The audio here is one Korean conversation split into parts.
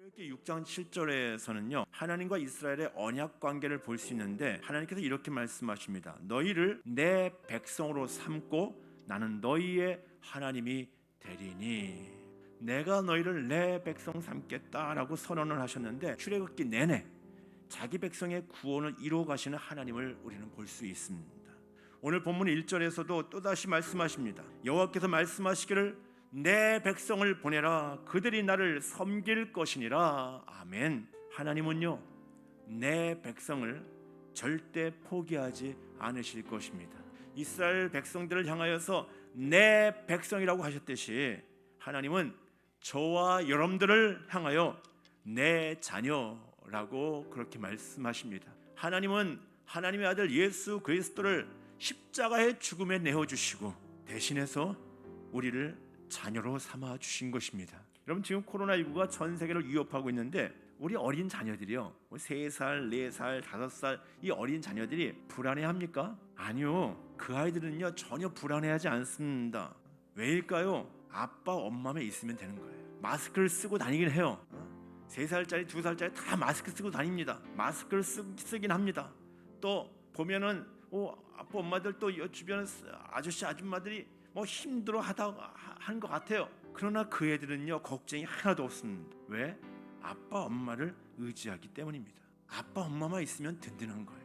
이렇게 6장 7절에서는요 하나님과 이스라엘의 언약 관계를 볼 수 있는데 하나님께서 이렇게 말씀하십니다 너희를 내 백성으로 삼고 나는 너희의 하나님이 되리니 내가 너희를 내 백성 삼겠다라고 선언을 하셨는데 출애굽기 내내 자기 백성의 구원을 이루어 가시는 하나님을 우리는 볼 수 있습니다. 오늘 본문 1절에서도 또다시 말씀하십니다. 여호와께서 말씀하시기를 내 백성을 보내라. 그들이 나를 섬길 것이니라. 아멘. 하나님은요 내 백성을 절대 포기하지 않으실 것입니다. 이스라엘 백성들을 향하여서 내 백성이라고 하셨듯이 하나님은 저와 여러분들을 향하여 내 자녀라고 그렇게 말씀하십니다. 하나님은 하나님의 아들 예수 그리스도를 십자가의 죽음에 내어 주시고 대신해서 우리를 자녀로 삼아 주신 것입니다. 여러분 지금 코로나19가 전 세계를 위협하고 있는데 우리 어린 자녀들이요. 3살, 4살, 5살 이 어린 자녀들이 불안해합니까? 아니요. 그 아이들은요 전혀 불안해하지 않습니다. 왜일까요? 아빠, 엄마만 있으면 되는 거예요. 마스크를 쓰고 다니긴 해요. 어? 3살짜리, 2살짜리 다 마스크 쓰고 다닙니다. 마스크를 쓰, 쓰긴 합니다. 또 보면은 어, 아빠, 엄마들 또 주변 아저씨, 아줌마들이 뭐 힘들어 하다 하는 것 같아요. 그러나 그 애들은요 걱정이 하나도 없습니다. 왜? 아빠 엄마를 의지하기 때문입니다. 아빠 엄마만 있으면 든든한 거예요.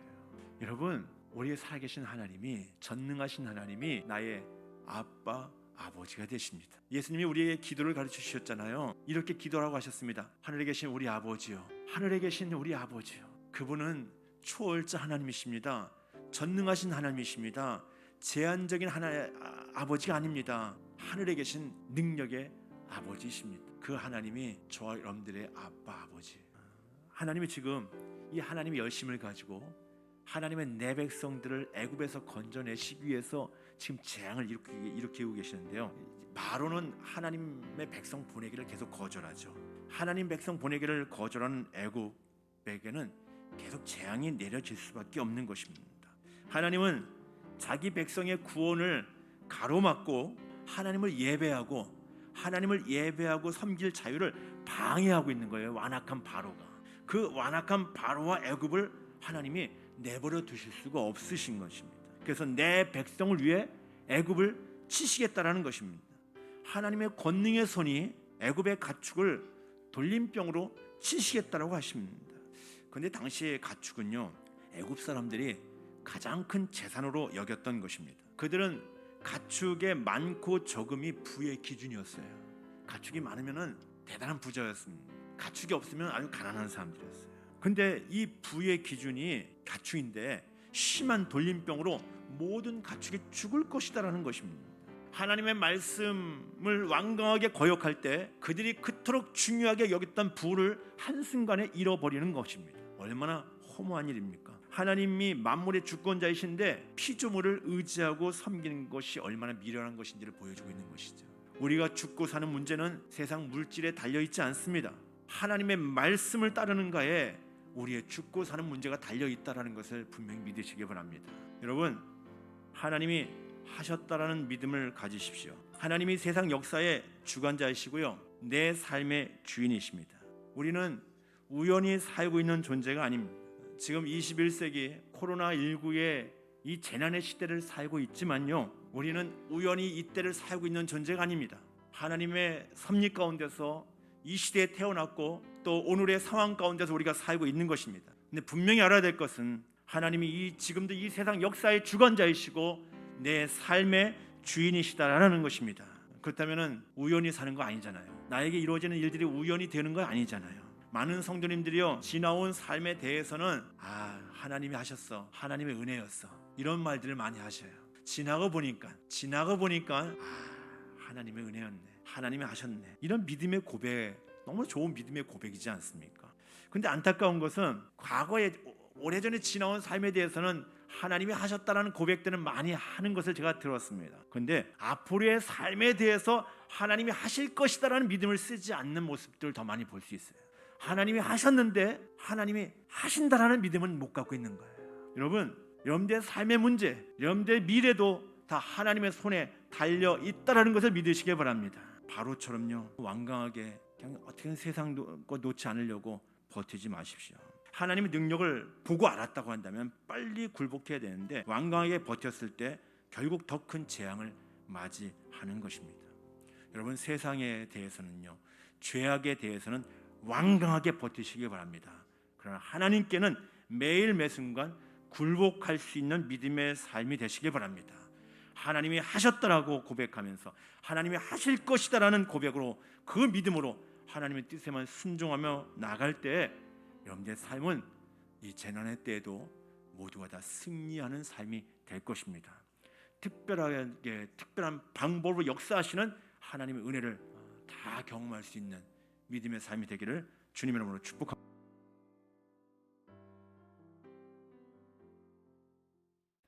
여러분 우리의 살아계신 하나님이 전능하신 하나님이 나의 아빠 아버지가 되십니다. 예수님이 우리에게 기도를 가르쳐 주셨잖아요. 이렇게 기도라고 하셨습니다. 하늘에 계신 우리 아버지요. 하늘에 계신 우리 아버지요. 그분은 초월자 하나님이십니다. 전능하신 하나님이십니다. 제한적인 하나의 아버지가 아닙니다. 하늘에 계신 능력의 아버지십니다. 그 하나님이 저와 여러분들의 아빠 아버지. 하나님이 지금 이 하나님의 열심을 가지고 하나님의 내 백성들을 애굽에서 건져내시기 위해서 지금 재앙을 일으키, 일으키고 계시는데요. 바로는 하나님의 백성 보내기를 계속 거절하죠. 하나님 백성 보내기를 거절하는 애굽에게는 계속 재앙이 내려질 수밖에 없는 것입니다. 하나님은 자기 백성의 구원을 가로막고 하나님을 예배하고 하나님을 예배하고 섬길 자유를 방해하고 있는 거예요. 완악한 바로가. 그 완악한 바로와 애굽을 하나님이 내버려 두실 수가 없으신 것입니다. 그래서 내 백성을 위해 애굽을 치시겠다라는 것입니다. 하나님의 권능의 손이 애굽의 가축을 돌림병으로 치시겠다라고 하십니다. 그런데 당시의 가축은요. 애굽 사람들이 가장 큰 재산으로 여겼던 것입니다. 그들은 가축의 많고 적음이 부의 기준이었어요. 가축이 많으면은 대단한 부자였습니다. 가축이 없으면 아주 가난한 사람들이었어요. 근데 이 부의 기준이 가축인데 심한 돌림병으로 모든 가축이 죽을 것이다라는 것입니다. 하나님의 말씀을 완강하게 거역할 때 그들이 그토록 중요하게 여겼던 부를 한순간에 잃어버리는 것입니다. 얼마나 허무한 일입니까? 하나님이 만물의 주권자이신데 피조물을 의지하고 섬기는 것이 얼마나 미련한 것인지를 보여주고 있는 것이죠. 우리가 죽고 사는 문제는 세상 물질에 달려 있지 않습니다. 하나님의 말씀을 따르는가에 우리의 죽고 사는 문제가 달려 있다라는 것을 분명히 믿으시기 바랍니다. 여러분, 하나님이 하셨다라는 믿음을 가지십시오. 하나님이 세상 역사의 주관자이시고요. 내 삶의 주인이십니다. 우리는 우연히 살고 있는 존재가 아닙니다. 지금 21세기 코로나19의 이 재난의 시대를 살고 있지만요. 우리는 우연히 이때를 살고 있는 존재가 아닙니다. 하나님의 섭리 가운데서 이 시대에 태어났고 또 오늘의 상황 가운데서 우리가 살고 있는 것입니다. 근데 분명히 알아야 될 것은 하나님이 이 지금도 이 세상 역사의 주관자이시고 내 삶의 주인이시다라는 것입니다. 그렇다면은 우연히 사는 거 아니잖아요. 나에게 이루어지는 일들이 우연히 되는 거 아니잖아요. 많은 성도님들이요 지나온 삶에 대해서는 아 하나님이 하셨어. 하나님의 은혜였어. 이런 말들을 많이 하셔요. 지나고 보니까 지나고 보니까 아 하나님의 은혜였네. 하나님이 하셨네. 이런 믿음의 고백 너무 좋은 믿음의 고백이지 않습니까? 근데 안타까운 것은 과거에 오래전에 지나온 삶에 대해서는 하나님이 하셨다라는 고백들은 많이 하는 것을 제가 들었습니다. 근데 앞으로의 삶에 대해서 하나님이 하실 것이다라는 믿음을 쓰지 않는 모습들을 더 많이 볼 수 있어요. 하나님이 하셨는데 하나님이 하신다라는 믿음은 못 갖고 있는 거예요. 여러분, 여러분들의 삶의 문제, 여러분들의 미래도 다 하나님의 손에 달려 있다라는 것을 믿으시기 바랍니다. 바로처럼요 완강하게 그냥 어떻게든 세상 놓- 거 놓지 않으려고 버티지 마십시오. 하나님의 능력을 보고 알았다고 한다면 빨리 굴복해야 되는데 완강하게 버텼을 때 결국 더 큰 재앙을 맞이하는 것입니다. 여러분 세상에 대해서는요 죄악에 대해서는 완강하게 버티시기 바랍니다. 그러나 하나님께는 매일 매 순간 굴복할 수 있는 믿음의 삶이 되시길 바랍니다. 하나님이 하셨다라고 고백하면서 하나님이 하실 것이다라는 고백으로 그 믿음으로 하나님의 뜻에만 순종하며 나갈 때 여러분의 삶은 이 재난의 때에도 모두가 다 승리하는 삶이 될 것입니다. 특별하게 특별한 방법으로 역사하시는 하나님의 은혜를 다 경험할 수 있는 믿음의 삶이 되기를 주님의 이름으로 축복합니다.